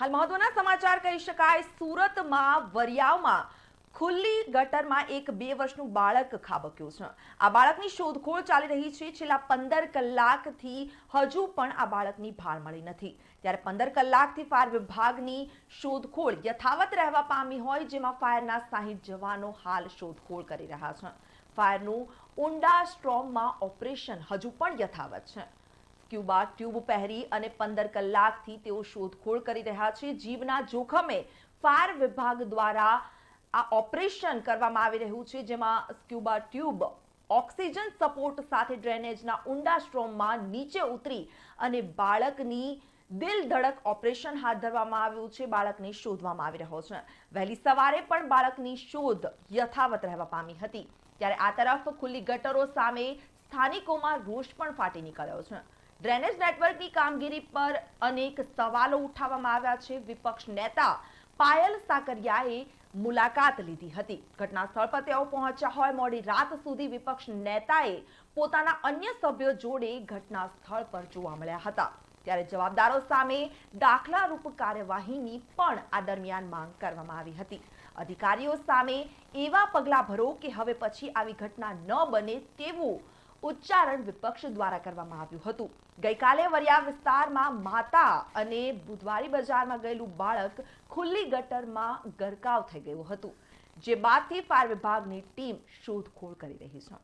હાલ મહત્વના સમાચાર કહી શકાય, સુરતમાં વરિયાવમાં ખુલ્લી ગટરમાં એક બે વર્ષનું બાળક ખાબક્યું છે. આ બાળકની શોધખોળ ચાલી રહી છે. છેલ્લા પંદર કલાકથી હજુ પણ આ બાળકની ભાળ મળી નથી. ત્યારે પંદર કલાકથી ફાયર વિભાગની શોધખોળ યથાવત રહેવા પામી હોય, જેમાં ફાયરના સાહીઠ જવાનો હાલ શોધખોળ કરી રહ્યા છે. ફાયરનું ઊંડા સ્ટ્રોમમાં ઓપરેશન હજુ પણ યથાવત છે. સ્ક્યુબા ટ્યુબ પહેરી અને પંદર કલાકથી તેઓ શોધખોળ કરી રહ્યા છે. જીવના જોખમે ફાયર વિભાગ દ્વારા આ ઓપરેશન કરવામાં આવી રહ્યું છે, જેમાં સ્ક્યુબા ટ્યુબ ઓક્સિજન સપોર્ટ સાથે ડ્રેનેજના ઊંડા સ્ટ્રોમમાં નીચે ઉતરી અને બાળકની દિલ ધડક ઓપરેશન હાથ ધરવામાં આવ્યું છે. બાળકને શોધવામાં આવી રહ્યો છે. વહેલી સવારે પણ બાળકની શોધ યથાવત રહેવા પામી હતી. ત્યારે આ તરફ ખુલ્લી ગટરો સામે સ્થાનિકોમાં રોષ પણ ફાટી નીકળ્યો છે. ડ્રેનેજ નેટવર્કની કામગીરી પર અનેક સવાલો ઉઠાવવામાં આવ્યા છે. વિપક્ષ નેતા પાયલ સાકરિયાએ મુલાકાત લીધી હતી. ઘટના સ્થળ પર તેઓ પહોંચ્યા હોય મોડી રાત સુધી વિપક્ષ નેતાએ પોતાના અન્ય સભ્યો જોડે ઘટના સ્થળ પર જોવા મળ્યા હતા. ત્યારે જવાબદારો સામે દાખલારૂપ કાર્યવાહીની પણ આ દરમિયાન માંગ કરવામાં આવી હતી. અધિકારીઓ સામે એવા પગલાં ભરો કે હવે પછી આવી ઘટના ન બને તેવું ઉચ્ચારણ વિપક્ષ દ્વારા કરવામાં આવ્યું હતું. ગઈકાલે વરિયા વિસ્તારમાં માતા અને બુધવારી બજારમાં ગયેલું બાળક ખુલ્લી ગટરમાં ગરકાવ થઈ ગયું હતું. જે બાદથી ફાયર વિભાગની ટીમ શોધખોળ કરી રહી છે.